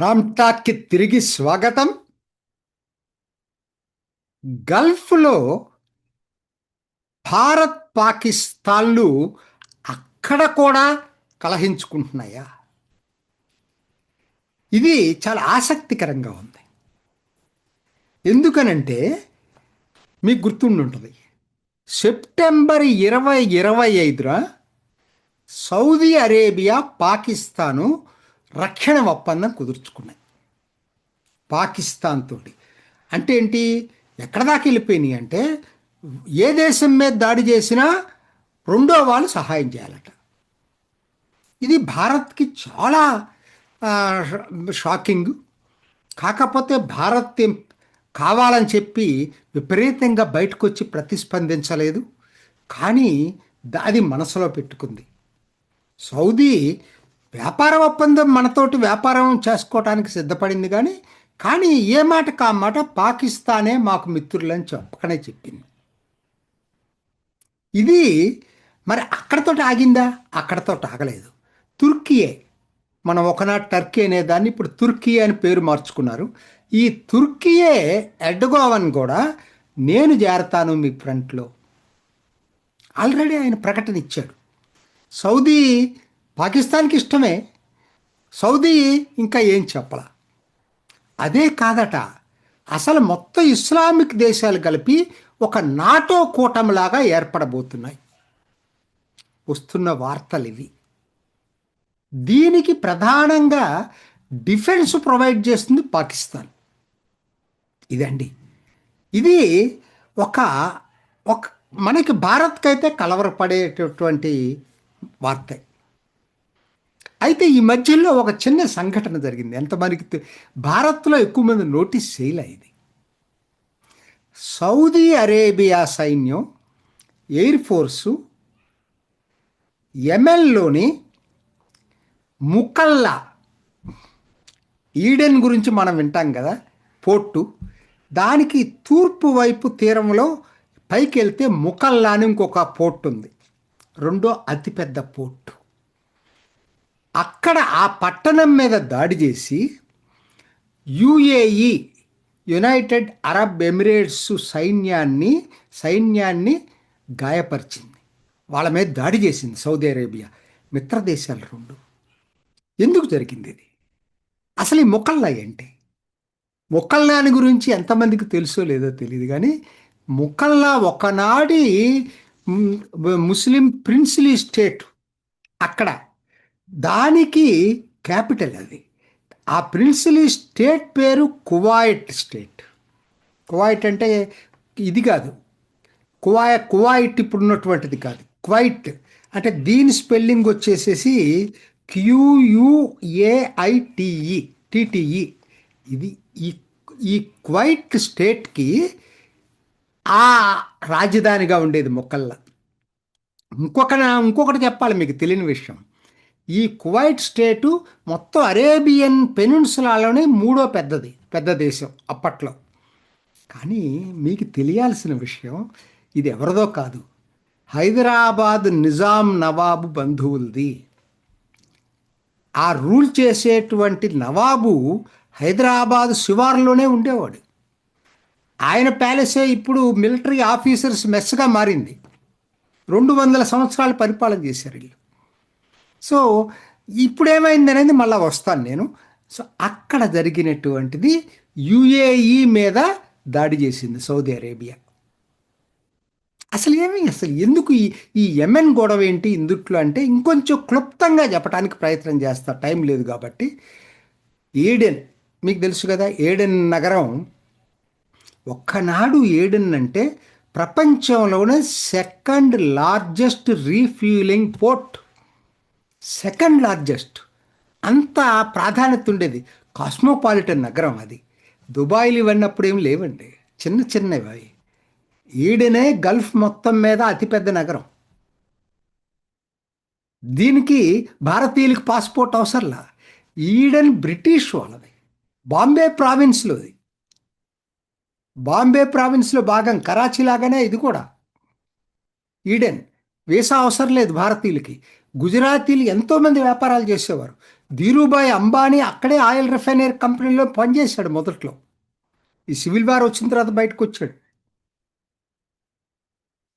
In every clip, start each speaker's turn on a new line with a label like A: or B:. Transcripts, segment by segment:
A: రామ్ టాక్కి తిరిగి స్వాగతం. గల్ఫ్లో భారత్ పాకిస్తాన్లు అక్కడ కూడా కలహించుకుంటున్నాయా? ఇది చాలా ఆసక్తికరంగా ఉంది. ఎందుకనంటే మీకు గుర్తుండుంటుంది సెప్టెంబర్ ఇరవై ఇరవై ఐదున సౌదీ అరేబియా పాకిస్తాను రక్షణ ఒప్పందం కుదుర్చుకున్నాయి. పాకిస్తాన్ తోటి అంటే ఏంటి? ఎక్కడ దాకా వెళ్ళిపోయినాయి అంటే ఏ దేశం మీద దాడి చేసినా రెండో వాళ్ళు సహాయం చేయాలట. ఇది భారత్కి చాలా షాకింగ్. కాకపోతే భారత్ కావాలని చెప్పి విపరీతంగా బయటకు వచ్చి ప్రతిస్పందించలేదు. కానీ అది మనసులో పెట్టుకుంది. సౌదీ వ్యాపార ఒప్పందం మనతోటి వ్యాపారం చేసుకోవటానికి సిద్ధపడింది కానీ కానీ ఏ మాట కా మాట పాకిస్తానే మాకు మిత్రులని చెప్పకనే చెప్పింది. ఇది మరి అక్కడతో ఆగిందా? అక్కడతో ఆగలేదు. తుర్కియే. మనం ఒకనాడు టర్కీ అనే దాన్ని ఇప్పుడు తుర్కీ అని పేరు మార్చుకున్నారు. ఈ తుర్కియే ఎడ్గోవన్ కూడా నేను చేరతాను మీ ఫ్రంట్లో. ఆల్రెడీ ఆయన ప్రకటన ఇచ్చాడు. సౌదీ పాకిస్తాన్కి ఇష్టమే. సౌదీ ఇంకా ఏం చెప్పలా? అదే కాదట. అసలు మొత్తం ఇస్లామిక్ దేశాలు కలిపి ఒక నాటో కూటమిలాగా ఏర్పడబోతున్నాయి. వస్తున్న వార్తలు ఇవి దీనికి ప్రధానంగా డిఫెన్స్ ప్రొవైడ్ చేస్తుంది పాకిస్తాన్. ఇదండి. ఇది ఒక ఒక మనకి భారత్కైతే కలవరపడేటటువంటి వార్త. అయితే ఈ మధ్యలో ఒక చిన్న సంఘటన జరిగింది. ఎంతమందికి తె- భారత్లో ఎక్కువ మంది నోటీస్ చేయలే ఇది. సౌదీ అరేబియా సైన్యం ఎయిర్ ఫోర్సు యెమెన్లోని ముకల్లా ఈడెన్ గురించి మనం వింటాం కదా పోర్టు. దానికి తూర్పు వైపు తీరంలో పైకి వెళ్తే ముకల్లా అని ఇంకొక పోర్ట్ ఉంది. రెండో అతిపెద్ద పోర్టు. అక్కడ ఆ పట్టణం మీద దాడి చేసి యుఏఈ యునైటెడ్ అరబ్ ఎమిరేట్స్ సైన్యాన్ని సైన్యాన్ని గాయపరిచింది. వాళ్ళ మీద దాడి చేసింది సౌదీ అరేబియా. మిత్రదేశాలు రెండు. ఎందుకు జరిగింది ఇది? అసలు ఈ మొక్కల్లా ఏంటి? మొక్కల్లాని గురించి ఎంతమందికి తెలుసో లేదో తెలియదు కానీ ముకల్లా ఒకనాడి ముస్లిం ప్రిన్సిలీ స్టేట్ అక్కడ దానికి క్యాపిటల్ అది. ఆ ప్రిన్సిలీ స్టేట్ పేరు కువైట్ స్టేట్. కువైట్ అంటే ఇది కాదు. కువాయ కువైట్ ఇప్పుడు ఉన్నటువంటిది కాదు. క్వైట్ అంటే దీని స్పెల్లింగ్ వచ్చేసేసి క్యూయుఏఐటిఈ టిటిఈ ఇది ఈ ఈ క్వైట్ స్టేట్కి ఆ రాజధానిగా ఉండేది మొక్కల్లా. ఇంకొక ఇంకొకటి చెప్పాలి మీకు తెలియని విషయం. ఈ కువైట్ స్టేటు మొత్తం అరేబియన్ పెనిన్సులాలోనే మూడో పెద్దది పెద్ద దేశం అప్పట్లో. కానీ మీకు తెలియాల్సిన విషయం ఇది ఎవరిదో కాదు. హైదరాబాద్ నిజాం నవాబు బంధువులది. ఆ రూల్ చేసేటువంటి నవాబు హైదరాబాద్ శివార్లోనే ఉండేవాడు. ఆయన ప్యాలెసే ఇప్పుడు మిలిటరీ ఆఫీసర్స్ మెస్గా మారింది. రెండు వందల సంవత్సరాలు పరిపాలన చేశారు వీళ్ళు. సో ఇప్పుడు ఏమైంది అనేది మళ్ళీ వస్తాను నేను. సో అక్కడ జరిగినటువంటిది యుఏఈ మీద దాడి చేసింది సౌదీ అరేబియా. అసలు ఏమి అసలు ఎందుకు ఈ ఈ యెమెన్ గొడవ ఏంటి ఇందుట్లో అంటే ఇంకొంచెం క్లుప్తంగా చెప్పడానికి ప్రయత్నం చేస్తా టైం లేదు కాబట్టి. ఏడెన్ మీకు తెలుసు కదా ఏడెన్ నగరం ఒక్కనాడు ఏడెన్ అంటే ప్రపంచంలోనే second largest refueling port. Second largest. అంత ప్రాధాన్యత ఉండేది. కాస్మోపాలిటన్ నగరం అది. దుబాయ్లు ఇవన్నప్పుడు ఏం లేవండి. చిన్న చిన్నవి అవి. ఈడెనే గల్ఫ్ మొత్తం మీద అతిపెద్ద నగరం. దీనికి భారతీయులకు పాస్పోర్ట్ అవసరంలా? ఈడెన్ బ్రిటిష్ వాళ్ళది. బాంబే ప్రావిన్స్లోది. బాంబే ప్రావిన్స్లో భాగం కరాచీ లాగానే ఇది కూడా. ఈడెన్ వీసా అవసరం లేదు భారతీయులకి. గుజరాతీలు ఎంతోమంది వ్యాపారాలు చేసేవారు. ధీరుభాయ్ అంబానీ అక్కడే ఆయిల్ రిఫైనరీ కంపెనీలో పనిచేశాడు మొదట్లో. ఈ సివిల్ వార్ వచ్చిన తర్వాత బయటకు వచ్చాడు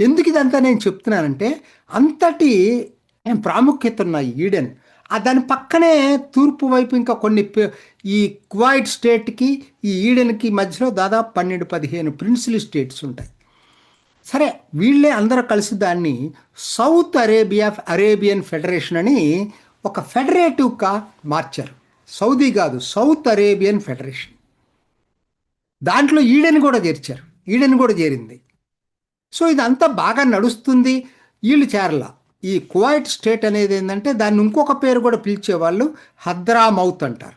A: ఎందుకు ఇదంతా నేను చెప్తున్నానంటే అంతటి ప్రాముఖ్యత ఉన్న ఈడెన్ ఆ దాని పక్కనే తూర్పు వైపు ఇంకా కొన్ని ఈ కువైట్ స్టేట్కి ఈ ఈడెన్కి మధ్యలో దాదాపు పన్నెండు పదిహేను ప్రిన్సిల్ స్టేట్స్ ఉంటాయి. సరే వీళ్ళే అందరూ కలిసి దాన్ని సౌత్ అరేబియా అరేబియన్ ఫెడరేషన్ అని ఒక ఫెడరేటివ్గా మార్చారు. సౌదీ కాదు సౌత్ అరేబియన్ ఫెడరేషన్. దాంట్లో ఈడెన్ కూడా చేర్చారు. ఈడెన్ కూడా చేరింది. సో ఇదంతా బాగా నడుస్తుంది. వీళ్ళు చేరల. ఈ కువైట్ స్టేట్ అనేది ఏంటంటే దాన్ని ఇంకొక పేరు కూడా పిలిచేవాళ్ళు హద్రామౌత్ అంటారు.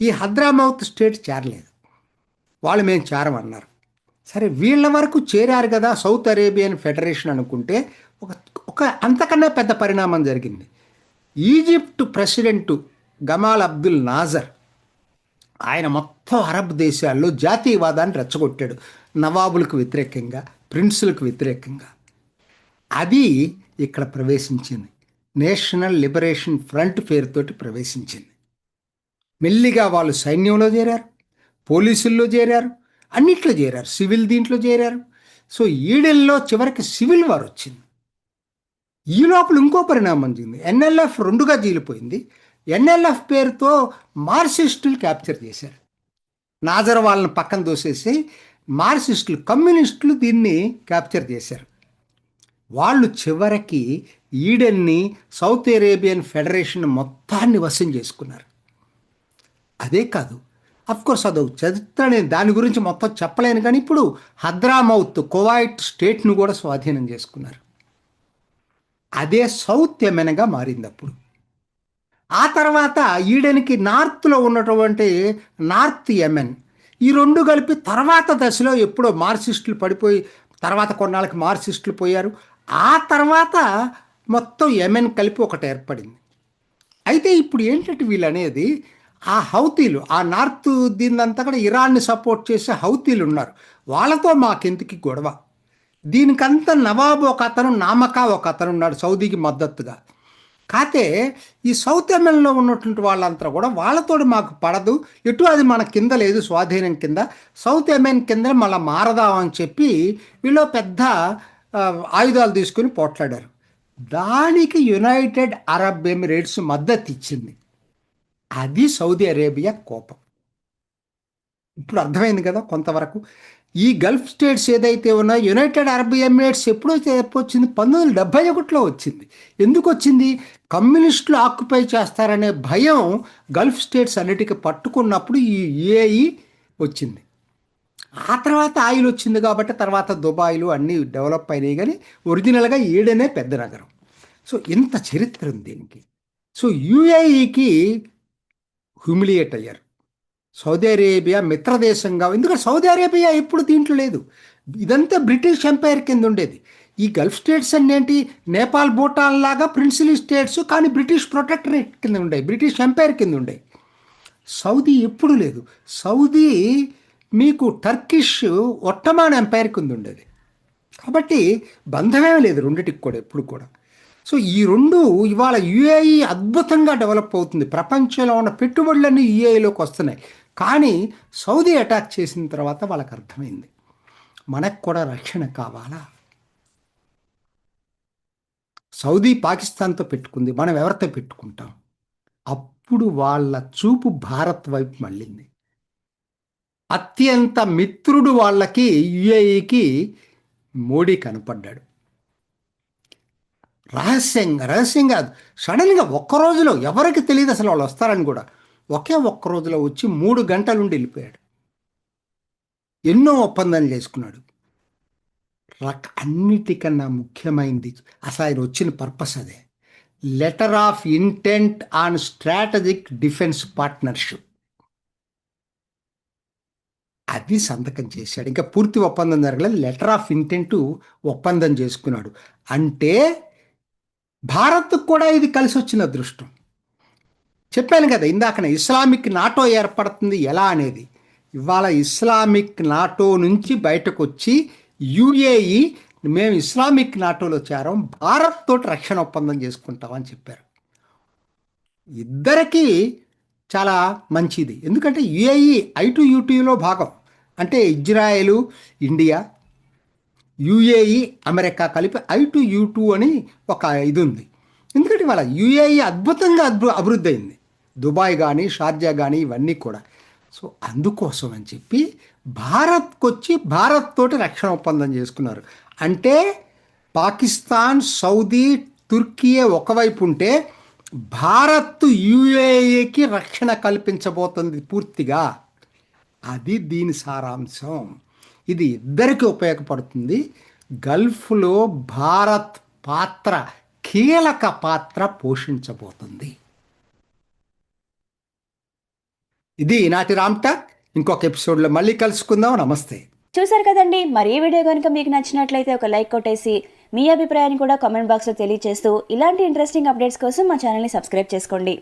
A: ఈ హద్రామౌత్ స్టేట్ చేరలేదు. వాళ్ళు మేము చేరమన్నారు. సరే వీళ్ళ వరకు చేరారు కదా సౌత్ అరేబియన్ ఫెడరేషన్ అనుకుంటే ఒక ఒక అంతకన్నా పెద్ద పరిణామం జరిగింది. Egypt president Gamal Abdul Nasser ఆయన మొత్తం అరబ్ దేశాల్లో జాతీయవాదాన్ని రెచ్చగొట్టాడు. నవాబులకు వ్యతిరేకంగా ప్రిన్సులకు వ్యతిరేకంగా. అది ఇక్కడ ప్రవేశించింది. నేషనల్ లిబరేషన్ ఫ్రంట్ పేరుతోటి ప్రవేశించింది. మెల్లిగా వాళ్ళు సైన్యంలో చేరారు పోలీసుల్లో చేరారు అన్నిట్లో చేరారు. సివిల్ దీంట్లో చేరారు. సో ఈడెల్లో చివరికి సివిల్ వారు వచ్చింది. ఈ లోపల ఇంకో పరిణామం చెంది ఎన్ఎల్ఎఫ్ రెండుగా జీలిపోయింది. ఎన్ఎల్ఎఫ్ పేరుతో మార్క్సిస్టులు క్యాప్చర్ చేశారు. నాజర్ వాళ్ళని పక్కన దోసేసి మార్క్సిస్టులు కమ్యూనిస్టులు దీన్ని క్యాప్చర్ చేశారు. వాళ్ళు చివరికి ఈడెన్ని సౌత్ అరేబియన్ ఫెడరేషన్ మొత్తాన్ని వశం చేసుకున్నారు. అదే కాదు కోర్స్ అదొక చరిత్ర నేను దాని గురించి మొత్తం చెప్పలేను కానీ ఇప్పుడు హద్రామౌత్ కువైట్ స్టేట్ను కూడా స్వాధీనం చేసుకున్నారు. అదే సౌత్ యమెన్గా మారింది అప్పుడు. ఆ తర్వాత ఈడెన్కి నార్త్లో ఉన్నటువంటి నార్త్ యమెన్ ఈ రెండు కలిపి తర్వాత దశలో ఎప్పుడో మార్క్సిస్టులు పడిపోయి తర్వాత కొన్నాళ్ళకి మార్క్సిస్టులు పోయారు. ఆ తర్వాత మొత్తం యమెన్ కలిపి ఒకటి ఏర్పడింది. అయితే ఇప్పుడు ఏంటంటే వీళ్ళు అనేది ఆ హౌతీలు ఆ నార్త్ దీన్నంతా కూడా ఇరాన్ని సపోర్ట్ చేసే హౌతీలు ఉన్నారు. వాళ్ళతో మాకెందుకు గొడవ. దీనికంతా నవాబు ఒక అతను నామకా ఒక అతను ఉన్నాడు సౌదీకి మద్దతుగా. కాతే ఈ సౌత్ ఎమ్మెల్యేలో ఉన్నటువంటి వాళ్ళంతా కూడా వాళ్ళతో మాకు పడదు. ఎటు అది మన కింద లేదు స్వాధీనం కింద. సౌత్ ఎమెన్ కింద మళ్ళీ మారదామని చెప్పి వీళ్ళు పెద్ద ఆయుధాలు తీసుకుని పోట్లాడారు. దానికి యునైటెడ్ అరబ్ ఎమిరేట్స్ మద్దతు ఇచ్చింది అది సౌదీ అరేబియా కోపం. ఇప్పుడు అర్థమైంది కదా కొంతవరకు. ఈ గల్ఫ్ స్టేట్స్ ఏదైతే ఉన్నాయో యునైటెడ్ అరబ్ ఎమిరేట్స్ ఎప్పుడో వచ్చింది పంతొమ్మిది వందల డెబ్బై ఒకటిలో వచ్చింది. ఎందుకు వచ్చింది? కమ్యూనిస్టులు ఆక్యుపై చేస్తారనే భయం గల్ఫ్ స్టేట్స్ అన్నిటికీ పట్టుకున్నప్పుడు ఈ ఏఈ వచ్చింది. ఆ తర్వాత ఆయిల్ వచ్చింది కాబట్టి తర్వాత దుబాయ్లు అన్నీ డెవలప్ అయినాయి కానీ ఒరిజినల్గా ఈడనే పెద్ద నగరం. సో ఇంత చరిత్ర ఉంది దీనికి. సో యుఏఈకి హ్యూమిలియేట్ అయ్యారు. సౌదీ అరేబియా మిత్రదేశంగా ఎందుకంటే సౌదీ అరేబియా ఎప్పుడు దీంట్లో లేదు. ఇదంతా బ్రిటిష్ ఎంపైర్ కింద ఉండేది. ఈ గల్ఫ్ స్టేట్స్ అన్నేంటి ఏంటి? నేపాల్ భూటాన్ లాగా ప్రిన్సిలీ స్టేట్స్ కానీ బ్రిటిష్ ప్రొటెక్టరేట్ కింద ఉండే బ్రిటిష్ ఎంపైర్ కింద ఉండే సౌదీ ఎప్పుడు లేదు. సౌదీ మీకు టర్కిష్ ఒట్టమాన్ ఎంపైర్ కింద ఉండేది. కాబట్టి బంధమే లేదు రెండిటికి కూడా ఎప్పుడు కూడా. సో ఈ రెండు ఇవాళ యుఏఈ అద్భుతంగా డెవలప్ అవుతుంది. ప్రపంచంలో ఉన్న పెట్టుబడులన్నీ యుఏఈలోకి వస్తున్నాయి. కానీ సౌదీ అటాక్ చేసిన తర్వాత వాళ్ళకి అర్థమైంది. మనకు కూడా రక్షణ కావాలా? సౌదీ పాకిస్తాన్తో పెట్టుకుంది. మనం ఎవరితో పెట్టుకుంటాం? అప్పుడు వాళ్ళ చూపు భారత్ వైపు మళ్ళింది. అత్యంత మిత్రుడు వాళ్ళకి యుఏఈకి మోడీ కనపడ్డాడు. రహస్యంగా రహస్యంగా సడన్గా ఒక్క రోజులో ఎవరికి తెలియదు అసలు వాళ్ళు వస్తారని కూడా. ఒకే ఒక్క రోజులో వచ్చి మూడు గంటలుండి వెళ్ళిపోయాడు. ఎన్నో ఒప్పందాలు చేసుకున్నాడు. రక అన్నిటికన్నా ముఖ్యమైనది అసలు ఆయన వచ్చిన పర్పస్ అదే. Letter of intent on strategic defence partnership. అది సంతకం చేశాడు. ఇంకా పూర్తి ఒప్పందం జరగలేదు. లెటర్ ఆఫ్ ఇంటెంట్ ఒప్పందం చేసుకున్నాడు. అంటే భారత్కు కూడా ఇది కలిసి వచ్చిన అదృష్టం చెప్పాను కదా ఇందాకనే ఇస్లామిక్ నాటో ఏర్పడుతుంది ఎలా అనేది. ఇవాళ ఇస్లామిక్ నాటో నుంచి బయటకు వచ్చి యుఏఈ మేము ఇస్లామిక్ నాటోలో చేరాం భారత్ తోటి రక్షణ ఒప్పందం చేసుకుంటామని చెప్పారు. ఇద్దరికీ చాలా మంచిది. ఎందుకంటే యుఏఈ ఐటు యూటీలో భాగం. అంటే ఇజ్రాయెలు ఇండియా యుఏఈ అమెరికా కలిపి ఐ టు యూ టూ అని ఒక ఇది ఉంది ఎందుకంటే వాళ్ళ యుఏఈ అద్భుతంగా అద్భు అభివృద్ధి అయింది దుబాయ్ కానీ షార్జా కానీ ఇవన్నీ కూడా. సో అందుకోసం అని చెప్పి భారత్కి వచ్చి భారత్ తోటి రక్షణ ఒప్పందం చేసుకున్నారు. అంటే పాకిస్తాన్ సౌదీ తుర్కియే ఒకవైపు ఉంటే భారత్ యుఏఏకి రక్షణ కల్పించబోతుంది పూర్తిగా. అది దీని సారాంశం. ఇది ఇద్దరికి ఉపయోగపడుతుంది. గల్ఫ్లో భారత్ పాత్ర కీలక పాత్ర పోషించబోతుంది. ఇది ఈనాటి రామ్టాక్ ఇంకొక ఎపిసోడ్లో మళ్ళీ కలుసుకుందాం. నమస్తే.
B: చూసారు కదండి. మరి ఈ వీడియో కనుక మీకు నచ్చినట్లయితే ఒక లైక్ కొట్టేసి మీ అభిప్రాయాన్ని కూడా కామెంట్ బాక్స్లో తెలియజేస్తూ ఇలాంటి ఇంట్రెస్టింగ్ అప్డేట్స్ కోసం మా ఛానల్ని సబ్స్క్రైబ్ చేసుకోండి.